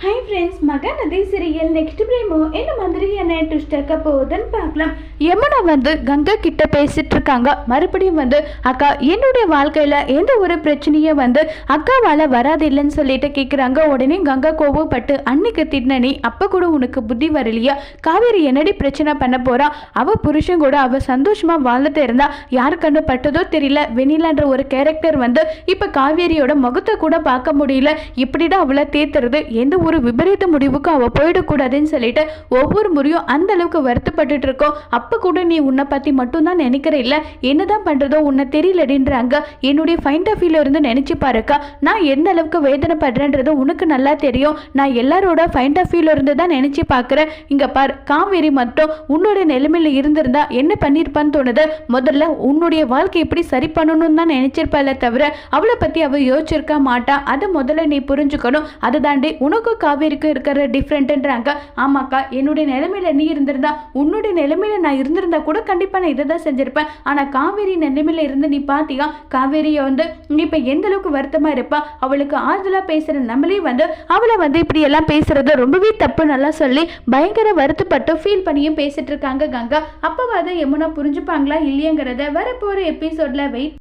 Hi friends Mahanadi serial next promo என்ன மாதிரியான twist இருக்க போகுதுன்னு பார்க்கலாம். யமுனா வந்து கங்கா கிட்ட பேசிட்டு இருக்காங்க. மறுபடியும் வந்து அக்கா என்னுடைய வாழ்க்கையில் எந்த ஒரு பிரச்சனையும் வந்து அக்காவால் வராது இல்லைன்னு சொல்லிட்டு கேட்குறாங்க உடனே கங்கா கோவப்பட்டு அன்னைக்கு திட்டின நீ அப்போ கூட உனக்கு புத்தி வரலையா? காவேரி என்னடி பிரச்சனை பண்ண போறா? அவ புருஷன் கூட அவ சந்தோஷமா வாழ்ந்துட்டு இருந்தா யாரு கண்ணு பட்டதோ தெரியல. வெண்ணிலான்ற ஒரு கேரக்டர் வந்து இப்போ காவேரியோட முகத்தை கூட பார்க்க முடியல. இப்படிதான் அவளை தேத்துறது? எந்த ஒரு விபரீத முடிவுக்கும் அவள் போயிடக்கூடாதுன்னு சொல்லிட்டு ஒவ்வொரு முறையும் அந்த அளவுக்கு வருத்தப்பட்டுட்டு இருக்கோம் அப்போ கூட நீ உன்னை பற்றி மட்டும்தான் நினைக்கிற இல்லை? என்னதான் பண்ணுறதோ உன்னை தெரியலடின்றாங்க. என்னுடைய ஃபைண்ட் ஆஃப் வியூல இருந்து நினச்சி பாருக்கா. நான் எந்த அளவுக்கு வேதனைப்படுறேன்றது உனக்கு நல்லா தெரியும். நான் எல்லாரோட ஃபைண்ட் ஆஃப் வியூல இருந்து தான் நினச்சி பார்க்குறேன் இங்கே பார் காவேரி மட்டும் உன்னோட நிலைமையில இருந்திருந்தா என்ன பண்ணியிருப்பான்னு தோணுது? முதல்ல உன்னுடைய வாழ்க்கை எப்படி சரி பண்ணணும்னு தான் நினச்சிருப்பால தவிர அவளை பற்றி அவள் யோசிச்சிருக்க மாட்டா. அதை முதல்ல நீ புரிஞ்சுக்கணும். அதை தாண்டி உனக்கும் காவேரிக்கும் இருக்கிற டிஃப்ரெண்ட்டுன்றாங்க ஆமாக்கா என்னுடைய நிலைமையில நீ இருந்திருந்தா உன்னுடைய நிலைமையில நான் இருந்திருந்தா கூட கண்டிப்பாக நான் இதை தான் செஞ்சிருப்பேன். ஆனால் காவேரி நிலைமையில இருந்து நீ பார்த்தியா காவேரியை வந்து நீ இப்போ எந்த அளவுக்கு வருத்தமாக இருப்பா? அவளுக்கு ஆறுதலாக பேசுகிற நம்மளே வந்து அவளை வந்து இப்படி எல்லாம் பேசுறது ரொம்பவே தப்பு நல்லா சொல்லி பயங்கர வருத்தப்பட்டு ஃபீல் பண்ணியும் பேசிட்டு இருக்காங்க கங்கா. அதை யமுனா புரிஞ்சுப்பாங்களா இல்லையங்கிறத வரப்போகிற எபிசோடில் வெயிட்